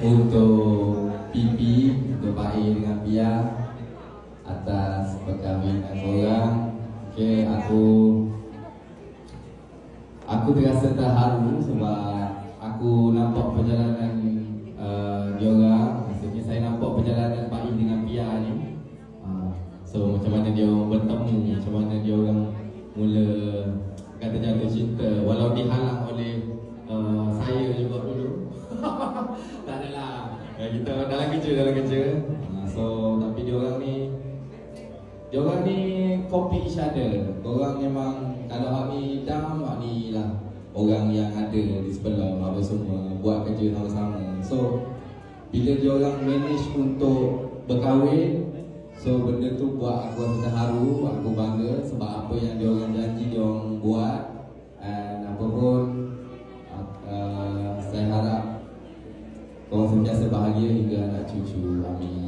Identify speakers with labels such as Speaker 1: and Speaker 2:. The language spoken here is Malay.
Speaker 1: untuk Pipi, untuk Pak A dengan Pia atas perkahwinan korang. Okay, aku aku terasa terharu sebab aku nampak perjalanan uh, diorang. Maksudnya saya nampak perjalanan Pak A dengan Pia ni. Uh, so macam mana dia orang bertemu, macam mana dia orang mula kata jatuh cinta walau dihalang oleh tak adalah. Ya, kita dalam kerja dalam kerja. Uh, so tapi dia orang ni dia orang ni copy each other. Orang memang kalau ni dam, hak ni lah orang yang ada di sebelah apa semua buat kerja sama-sama. So bila dia orang manage untuk berkahwin So benda tu buat aku rasa terharu, aku bangga sebab apa yang dia orang janji dia orang buat and apa pun uh, saya harap korang sentiasa bahagia hingga anak cucu. Amin.